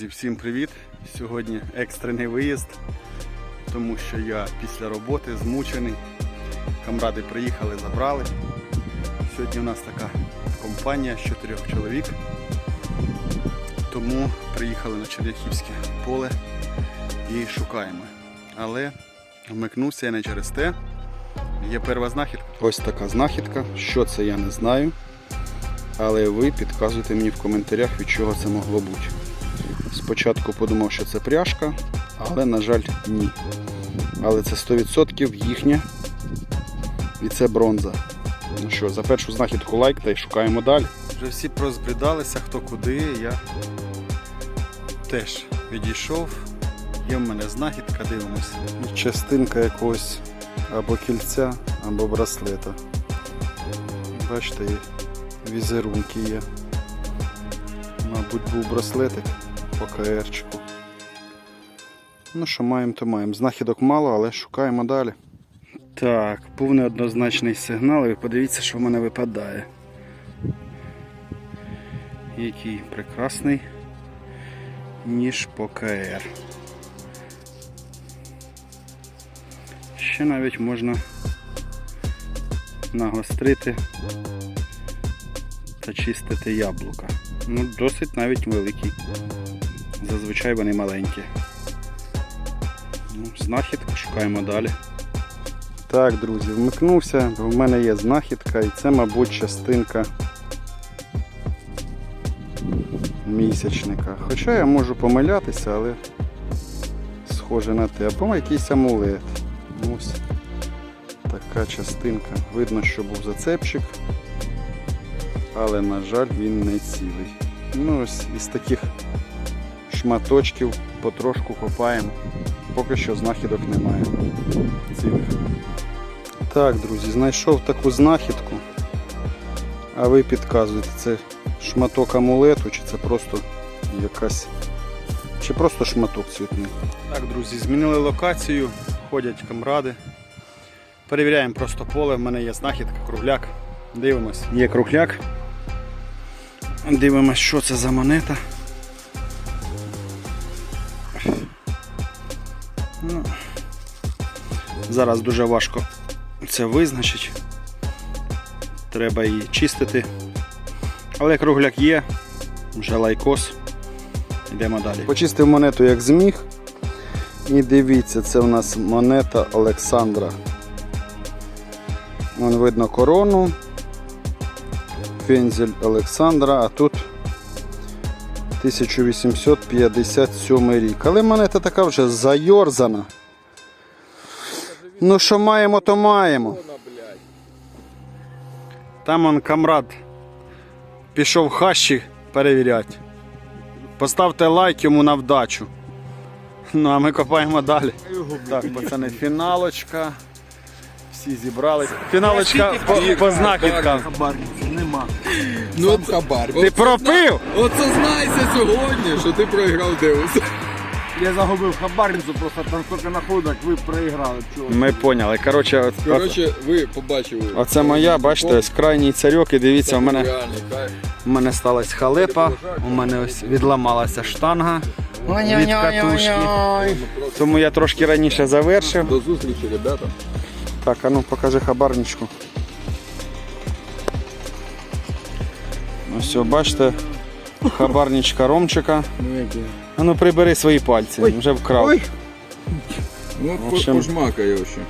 Друзі, всім привіт! Сьогодні екстрений виїзд, тому що я після роботи змучений. Камради приїхали, забрали. Сьогодні у нас така компанія з чотирьох чоловік. Тому приїхали на Черняхівське поле і шукаємо. Але вмикнувся я не через те. Є перша знахідка. Ось така знахідка. Що це я не знаю. Але ви підказуйте мені в коментарях, від чого це могло бути. Спочатку подумав, що це пряжка, але, на жаль, ні. Але це 100% їхнє. І це бронза. Ну що, за першу знахідку лайк та й шукаємо далі. Вже всі прозбрідалися, хто куди. Я теж відійшов. Є в мене знахідка, дивимось. Частинка якогось або кільця, або браслета. Бачите, візерунки є. Мабуть, був браслетик по. Ну що маємо, то маємо. Знахідок мало, але шукаємо далі. Так, був неоднозначний сигнал, і подивіться, що в мене випадає. Який прекрасний ніж по КР. Ще навіть можна нагострити та чистити яблука. Ну, досить навіть великий. Зазвичай вони маленькі. Ну, знахідка, шукаємо далі. Так, друзі, вмикнувся, в мене є знахідка і це, мабуть, частинка місячника. Хоча я можу помилятися, але схоже на те. Або якийсь амулет. Ось така частинка. Видно, що був зацепчик але, на жаль, він не цілий. Ну, ось із таких шматочків потрошку копаємо. Поки що знахідок немає цілих. Так, друзі, знайшов таку знахідку. А ви підказуєте, це шматок амулету, чи це просто якась. Чи просто шматок цвітний. Так, друзі, змінили локацію, ходять камради. Перевіряємо просто поле, в мене є знахідка, кругляк. Дивимось. Є кругляк. Дивимось, що це за монета. Зараз дуже важко це визначити. Треба її чистити. Але кругляк є, вже лайкос. Йдемо далі. Почистив монету як зміг. І дивіться, це у нас монета Олександра. Вон видно корону. Пензель Олександра, а тут 1857 рік. Але монета така вже зайорзана. Ну що маємо, то маємо. Там он камрад пішов хащі перевіряти. Поставте лайк йому на вдачу. Ну а ми копаємо далі. Так, пацани, фіналочка. Всі зібрались. Фіналочка по, по знахідкам. Нема. Ну, Сам хабар. Ти пропив? Оце знайся сьогодні, що ти проіграв Деус. Я загубив хабарницю, просто там стільки находок, ви проіграли. Чого? Ми поняли. Коротше, от, от, Коротше, ви побачили. оце моя, бачите, ось крайній царьок, і дивіться, у мене, Реальний кайф. у мене сталася халепа, у мене ось відламалася штанга від катушки. Тому я трошки раніше завершив. До зустрічі, ребята. Так, а ну покажи хабарничку. Ось все, бачите, хабарничка Ромчика. А ну прибери свої пальці, вже вкрав. Ой. Ну, В общем- пожмакає ще.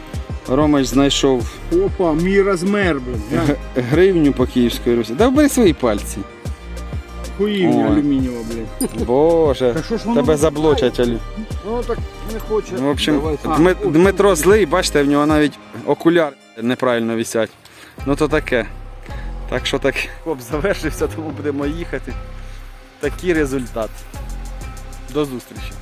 Ромич знайшов Опа, мій розмер, блин. Гривню по Київській Русі. Да вбери свої пальці. хуївня Ой. алюмінієва, блядь. Боже, Та що ж воно тебе заблочать. Алі. Ну так не хоче. В общем, Давай. Дми- Дмитро злий, бачите, в нього навіть окуляри неправильно висять. Ну то таке. Так що так. Коп завершився, тому будемо їхати. Такий результат. До зустрічі.